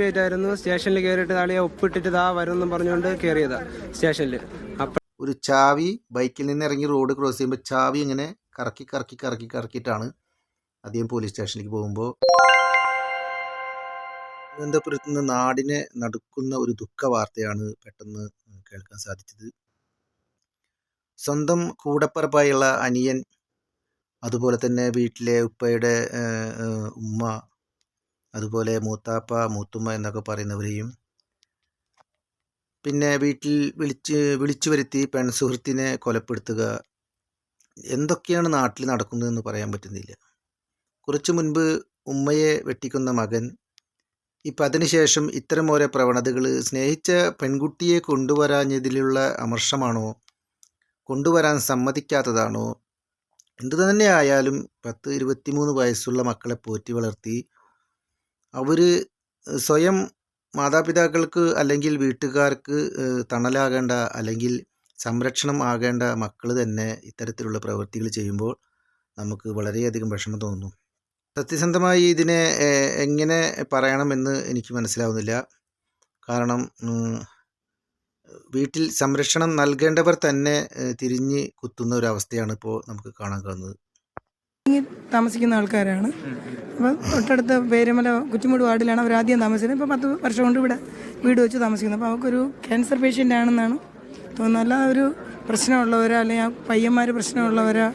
Happy ആയിട്ടായിരുന്നു സ്റ്റേഷനിൽ കയറിയിട്ട് താളിയെ ഒപ്പിട്ടിട്ട് ദാ വരുമെന്നും പറഞ്ഞുകൊണ്ട് കയറിയതാ സ്റ്റേഷനിൽ ഒരു ചാവി ബൈക്കിൽ നിന്ന് ഇറങ്ങി റോഡ് ക്രോസ് ചെയ്യുമ്പോൾ ചാവി ഇങ്ങനെ കറക്കി കറക്കി കറക്കി കറക്കിയിട്ടാണ് അദ്ദേഹം പോലീസ് സ്റ്റേഷനിലേക്ക് പോകുമ്പോൾ തിരുവനന്തപുരത്ത് നിന്ന് നാടിനെ നടക്കുന്ന ഒരു ദുഃഖ വാർത്തയാണ് പെട്ടെന്ന് കേൾക്കാൻ സാധിച്ചത്. സ്വന്തം കൂടപ്പറപ്പായുള്ള അനിയൻ അതുപോലെ തന്നെ വീട്ടിലെ ഉപ്പയുടെ ഉമ്മ അതുപോലെ മൂത്താപ്പ മൂത്തുമ്മ എന്നൊക്കെ പറയുന്നവരെയും. പിന്നെ വീട്ടിൽ വിളിച്ച് വിളിച്ചു വരുത്തി പെൺസുഹൃത്തിനെ കൊലപ്പെടുത്തുക. എന്തൊക്കെയാണ് നാട്ടിൽ നടക്കുന്നതെന്ന് പറയാൻ പറ്റുന്നില്ല. കുറച്ചു മുൻപ് ഉമ്മയെ വെട്ടിക്കുന്ന മകൻ. ഇപ്പം അതിനുശേഷം ഇത്തരം ഓരോ പ്രവണതകൾ സ്നേഹിച്ച പെൺകുട്ടിയെ കൊണ്ടുവരാഞ്ഞതിലുള്ള അമർഷമാണോ? കൊണ്ടുവരാൻ സമ്മതിക്കാത്തതാണോ? എന്തു തന്നെ ആയാലും പത്ത് ഇരുപത്തിമൂന്ന് വയസ്സുള്ള മക്കളെ പോറ്റി വളർത്തി അവർ സ്വയം മാതാപിതാക്കൾക്ക് അല്ലെങ്കിൽ വീട്ടുകാർക്ക് തണലാകേണ്ട അല്ലെങ്കിൽ സംരക്ഷണം ആകേണ്ട മക്കൾ തന്നെ ഇത്തരത്തിലുള്ള പ്രവൃത്തികൾ ചെയ്യുമ്പോൾ നമുക്ക് വളരെയധികം വിഷമം തോന്നുന്നു സത്യസന്ധമായി ഇതിനെ എങ്ങനെ പറയണമെന്ന് എനിക്ക് മനസ്സിലാവുന്നില്ല. കാരണം വീട്ടിൽ സംരക്ഷണം നൽകേണ്ടവർ തന്നെ തിരിഞ്ഞ് കുത്തുന്ന ഒരവസ്ഥയാണ് ഇപ്പോൾ നമുക്ക് കാണാൻ കഴിയുന്നത്. താമസിക്കുന്ന ആൾക്കാരാണ്. അപ്പം തൊട്ടടുത്ത പേരുമല കുറ്റിമൂട് വാർഡിലാണ് അവർ ആദ്യം താമസിക്കുന്നത്. ഇപ്പോൾ പത്ത് വർഷം കൊണ്ട് ഇവിടെ വീട് വെച്ച് താമസിക്കുന്നത് അപ്പോൾ അവർക്കൊരു ക്യാൻസർ പേഷ്യന്റ് ആണെന്നാണ് തോന്നുന്നത്. അല്ല ഒരു പ്രശ്നമുള്ളവരോ അല്ലെങ്കിൽ ആ പയ്യന്മാർ പ്രശ്നമുള്ളവരോ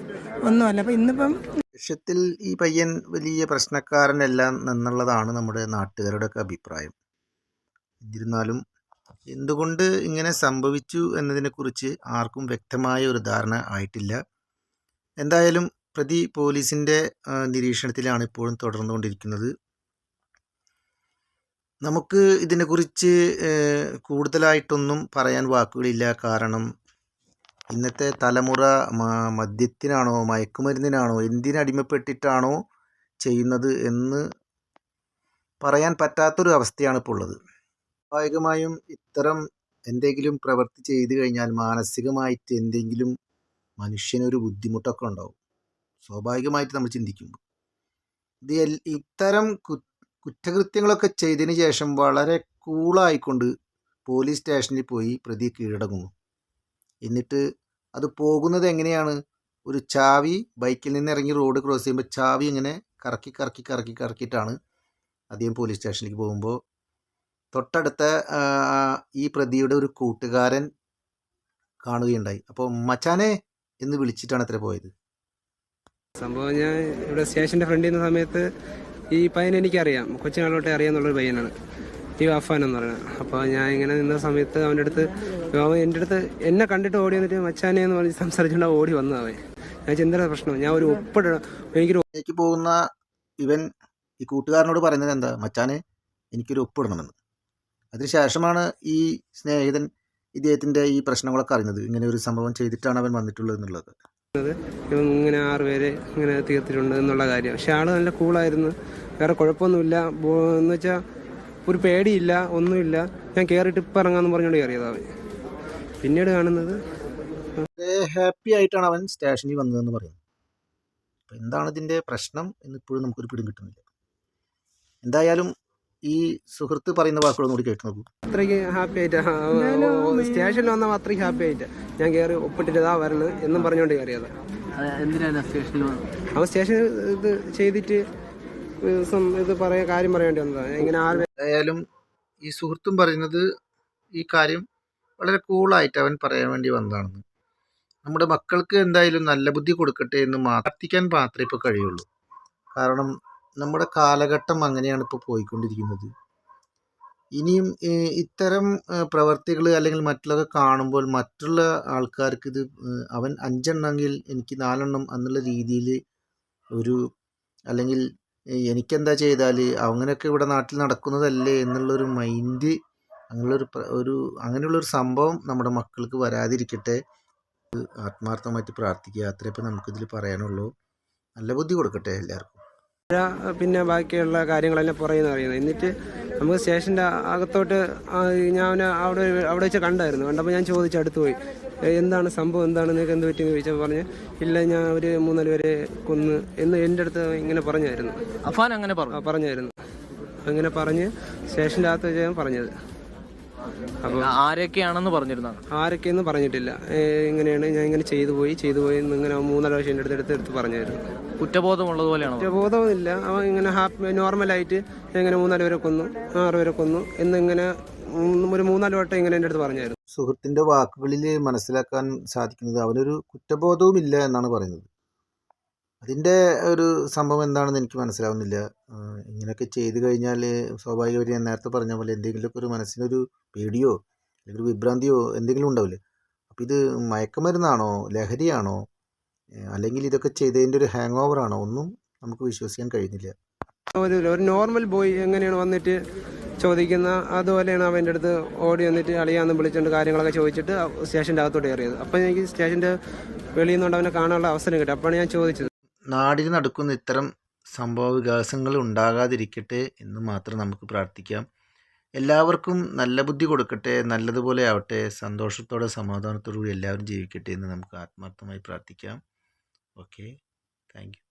ഒന്നുമല്ല. അപ്പം ഇന്നിപ്പം ലക്ഷ്യത്തിൽ ഈ പയ്യൻ വലിയ പ്രശ്നക്കാരനല്ല എന്നുള്ളതാണ് നമ്മുടെ നാട്ടുകാരുടെയൊക്കെ അഭിപ്രായം. എന്നിരുന്നാലും എന്തുകൊണ്ട് ഇങ്ങനെ സംഭവിച്ചു എന്നതിനെക്കുറിച്ച് ആർക്കും വ്യക്തമായ ഒരു ധാരണ ആയിട്ടില്ല. എന്തായാലും പ്രതി പോലീസിന്റെ നിരീക്ഷണത്തിലാണ് ഇപ്പോഴും തുടർന്നുകൊണ്ടിരിക്കുന്നത്. നമുക്ക് ഇതിനെക്കുറിച്ച് കൂടുതലായിട്ടൊന്നും പറയാൻ വാക്കുകളില്ല. കാരണം ഇന്നത്തെ തലമുറ മദ്യത്തിനാണോ മയക്കുമരുന്നിനാണോ എന്തിനടിമപ്പെട്ടിട്ടാണോ ചെയ്യുന്നത് എന്ന് പറയാൻ പറ്റാത്തൊരു അവസ്ഥയാണ് ഇപ്പോൾ ഉള്ളത്. സ്വാഭാവികമായും ഇത്തരം എന്തെങ്കിലും പ്രവൃത്തി ചെയ്തു കഴിഞ്ഞാൽ മാനസികമായിട്ട് എന്തെങ്കിലും മനുഷ്യനൊരു ബുദ്ധിമുട്ടൊക്കെ ഉണ്ടാവും. സ്വാഭാവികമായിട്ട് നമ്മൾ ചിന്തിക്കുമ്പോൾ. ഇത് ഇത്തരം കുറ്റകൃത്യങ്ങളൊക്കെ ചെയ്തതിന് ശേഷം വളരെ കൂളായിക്കൊണ്ട് പോലീസ് സ്റ്റേഷനിൽ പോയി പ്രതി കീഴടങ്ങുന്നു എന്നിട്ട് അത് പോകുന്നത് എങ്ങനെയാണ്? ഒരു ചാവി ബൈക്കിൽ നിന്ന് ഇറങ്ങി റോഡ് ക്രോസ് ചെയ്യുമ്പോൾ ചാവി ഇങ്ങനെ കറക്കി കറക്കി കറക്കി കറക്കിയിട്ടാണ് അദ്ദേഹം പോലീസ് സ്റ്റേഷനിലേക്ക് പോകുമ്പോൾ. തൊട്ടടുത്ത ഈ പ്രതിയുടെ ഒരു കൂട്ടുകാരൻ കാണുകയുണ്ടായി. അപ്പോൾ മച്ചാനെ എന്ന് വിളിച്ചിട്ടാണ് അത്ര പോയത്. സംഭവം ഞാൻ ഇവിടെ സ്റ്റേഷന്റെ ഫ്രണ്ടിൽ നിന്ന സമയത്ത് ഈ പയ്യനെ എനിക്കറിയാം. കൊച്ചിനാളോട്ടെ അറിയാമെന്നുള്ളൊരു പയ്യനാണ്. ഈ വഫാൻ എന്ന് പറയുന്നത്. അപ്പോൾ ഞാൻ ഇങ്ങനെ നിന്ന സമയത്ത് അവന്റെ അടുത്ത് അവൻ എന്റെ അടുത്ത് എന്നെ കണ്ടിട്ട് ഓടി വന്നിട്ട് മച്ചാനെ എന്ന് പറഞ്ഞ് സംസാരിച്ചുകൊണ്ട് ഓടി വന്നത് അവൻ. ഞാൻ ചോദിച്ചു, പ്രശ്നം? ഞാൻ ഒരു ഒപ്പിടണം എനിക്കൊരു എനിക്ക് പോകുന്ന ഇവൻ ഈ കൂട്ടുകാരനോട് പറയുന്നത് എന്താ? മച്ചാനെ എനിക്കൊരു ഒപ്പിടണമെന്ന് അതിനുശേഷമാണ് ഈ സ്നേഹിതൻ ഇദ്ദേഹത്തിന്റെ ഈ പ്രശ്നങ്ങളൊക്കെ അറിയുന്നത്. ഇങ്ങനെ ഒരു സംഭവം ചെയ്തിട്ടാണ് അവൻ വന്നിട്ടുള്ളത് എന്നുള്ളത് ഇങ്ങനെ ആറ് പേര് ഇങ്ങനെ തീർത്തിട്ടുണ്ട് എന്നുള്ള കാര്യം. പക്ഷെ ആൾ നല്ല കൂളായിരുന്നു. വേറെ കുഴപ്പമൊന്നുമില്ല. എന്ന് വെച്ചാൽ ഒരു പേടിയില്ല ഒന്നുമില്ല. ഞാൻ കയറിയിട്ട് ഇപ്പം ഇറങ്ങാമെന്ന് പറഞ്ഞുകൊണ്ട് കയറിയതാ അവൻ. പിന്നീട് കാണുന്നത് ഹാപ്പി ആയിട്ടാണ് അവൻ സ്റ്റേഷനിൽ വന്നതെന്ന് പറയുന്നത്. അപ്പോൾ എന്താണ് ഇതിന്റെ പ്രശ്നം എന്ന് ഇപ്പോഴും നമുക്കൊരു പിടും കിട്ടുന്നില്ല. എന്തായാലും ഈ സുഹൃത്ത് പറയുന്ന വാക്കുകളൊന്നും കൂടി കേട്ടു നോക്കൂ. അത്രയ്ക്ക് ഹാപ്പി ആയിട്ട് സ്റ്റേഷനിൽ വന്നാൽ അത്രയ്ക്ക് ഹാപ്പി ആയിട്ട്. ഞാൻ കയറി ഒപ്പിട്ടിട്ടതാ വരണത് എന്നും പറഞ്ഞുകൊണ്ട് കയറിയത് എന്തിനാണ് സ്റ്റേഷനിൽ അവൻ സ്റ്റേഷൻ ഇത് ചെയ്തിട്ട് ഇത് സം- ഇത് പറയാൻ കാര്യം പറയേണ്ടി വന്നതാണ് ഇങ്ങനെ എന്തായാലും ഈ സുഹൃത്തും പറയുന്നത് ഈ കാര്യം വളരെ കൂളായിട്ട് അവൻ പറയാൻ വേണ്ടി വന്നതാണെന്ന്. നമ്മുടെ മക്കൾക്ക് എന്തായാലും നല്ല ബുദ്ധി കൊടുക്കട്ടെ എന്ന് പ്രാർത്ഥിക്കാൻ മാത്രമേ ഇപ്പോൾ കഴിയുള്ളൂ. കാരണം നമ്മുടെ കാലഘട്ടം അങ്ങനെയാണ് ഇപ്പോൾ പോയിക്കൊണ്ടിരിക്കുന്നത്. ഇനിയും ഇത്തരം പ്രവർത്തികൾ അല്ലെങ്കിൽ മറ്റുള്ളതൊക്കെ കാണുമ്പോൾ മറ്റുള്ള ആൾക്കാർക്ക് ഇത് അവൻ അഞ്ചെണ്ണമെങ്കിൽ എനിക്ക് നാലെണ്ണം എന്നുള്ള രീതിയിൽ ഒരു അല്ലെങ്കിൽ എനിക്കെന്താ ചെയ്താൽ അങ്ങനെയൊക്കെ ഇവിടെ നാട്ടിൽ നടക്കുന്നതല്ലേ എന്നുള്ളൊരു മൈൻഡ് അങ്ങനെയുള്ളൊരു ഒരു അങ്ങനെയുള്ളൊരു സംഭവം നമ്മുടെ മക്കൾക്ക് വരാതിരിക്കട്ടെ. ആത്മാർത്ഥമായിട്ട് പ്രാർത്ഥിക്കുക. അത്രേ നമുക്കിതിൽ പറയാനുള്ളൂ. നല്ല ബുദ്ധി കൊടുക്കട്ടെ എല്ലാവർക്കും. പിന്നെ ബാക്കിയുള്ള കാര്യങ്ങളെല്ലാം പുറയെന്ന് പറയുന്നത് എന്നിട്ട് നമുക്ക് സ്റ്റേഷന്റെ അകത്തോട്ട് ഞാൻ അവിടെ അവിടെ വെച്ച് കണ്ടായിരുന്നു. കണ്ടപ്പോൾ ഞാൻ ചോദിച്ചു അടുത്ത് പോയി. എന്താണ് സംഭവം? എന്താണ്? നിങ്ങൾക്ക് എന്ത് പറ്റിയെന്ന് ചോദിച്ചപ്പോൾ പറഞ്ഞ് ഇല്ല ഞാൻ ഒരു മൂന്നാൽ പേരെ കൊന്ന് എന്ന് എന്റെ അടുത്ത് ഇങ്ങനെ പറഞ്ഞായിരുന്നു. അഫാൻ അങ്ങനെ പറഞ്ഞായിരുന്നു. അങ്ങനെ പറഞ്ഞ് സ്റ്റേഷന്റെ അകത്ത് വെച്ചാണ് പറഞ്ഞത്. ആരൊക്കെയാണെന്ന് പറഞ്ഞിരുന്നാണ് ആരൊക്കെയെന്ന് പറഞ്ഞിട്ടില്ല. ഇങ്ങനെയാണ് ഞാൻ ഇങ്ങനെ ചെയ്തു പോയി ചെയ്തു പോയി ഇങ്ങനെ മൂന്നര വർഷം എന്റെ അടുത്ത് എടുത്ത് എടുത്ത് പറഞ്ഞായിരുന്നു. കുറ്റബോധമുള്ളതുപോലെയാണോ? കുറ്റബോധം ഇല്ല അവൻ ഇങ്ങനെ ഹാപ്പി നോർമലായിട്ട് ഇങ്ങനെ മൂന്നാൽ പേരെ കൊന്നു ആറ് പേരെ കൊന്നു എന്നിങ്ങനെ ഒരു മൂന്നാൽ വട്ടം ഇങ്ങനെ എന്റെ അടുത്ത് പറഞ്ഞായിരുന്നു. സുഹൃത്തിന്റെ വാക്കുകളിൽ മനസ്സിലാക്കാൻ സാധിക്കുന്നത് അവനൊരു കുറ്റബോധവും ഇല്ല എന്നാണ് പറയുന്നത്. അതിന്റെ ഒരു സംഭവം എന്താണെന്ന് എനിക്ക് മനസ്സിലാവുന്നില്ല. ഇങ്ങനെയൊക്കെ ചെയ്ത് കഴിഞ്ഞാൽ സ്വാഭാവികമായിട്ട് ഞാൻ നേരത്തെ പറഞ്ഞ പോലെ എന്തെങ്കിലുമൊക്കെ ഒരു മനസ്സിനൊരു പേടിയോ അല്ലെങ്കിൽ ഒരു വിഭ്രാന്തിയോ എന്തെങ്കിലും ഉണ്ടാവില്ലേ? അപ്പോൾ ഇത് മയക്കുമരുന്നാണോ ലഹരിയാണോ അല്ലെങ്കിൽ ഇതൊക്കെ ചെയ്തതിന്റെ ഒരു ഹാങ് ആണോ? ഒന്നും നമുക്ക് വിശ്വസിക്കാൻ കഴിയുന്നില്ല. ഒരു ഒരു നോർമൽ ബോയ് എങ്ങനെയാണ് വന്നിട്ട് ചോദിക്കുന്ന അതുപോലെയാണ് അവന്റെ അടുത്ത് ഓടി വന്നിട്ട് അളിയാന്ന് വിളിച്ചുകൊണ്ട് കാര്യങ്ങളൊക്കെ ചോദിച്ചിട്ട് സ്റ്റേഷന്റെ അകത്തോട്ട് കയറിയത്. അപ്പോൾ എനിക്ക് സ്റ്റേഷന്റെ വെളിയിൽ നിന്നുകൊണ്ട് അവനെ കാണാനുള്ള അവസരം കിട്ടി. അപ്പോഴാണ് ഞാൻ ചോദിച്ചത്. നാടിന് നടക്കുന്ന ഇത്തരം സംഭവ വികാസങ്ങൾ ഉണ്ടാകാതിരിക്കട്ടെ എന്ന് മാത്രം നമുക്ക് പ്രാർത്ഥിക്കാം. എല്ലാവർക്കും നല്ല ബുദ്ധി കൊടുക്കട്ടെ നല്ലതുപോലെ ആവട്ടെ സന്തോഷത്തോടെ സമാധാനത്തോടു കൂടി എല്ലാവരും ജീവിക്കട്ടെ എന്ന് നമുക്ക് ആത്മാർത്ഥമായി പ്രാർത്ഥിക്കാം. Okay thank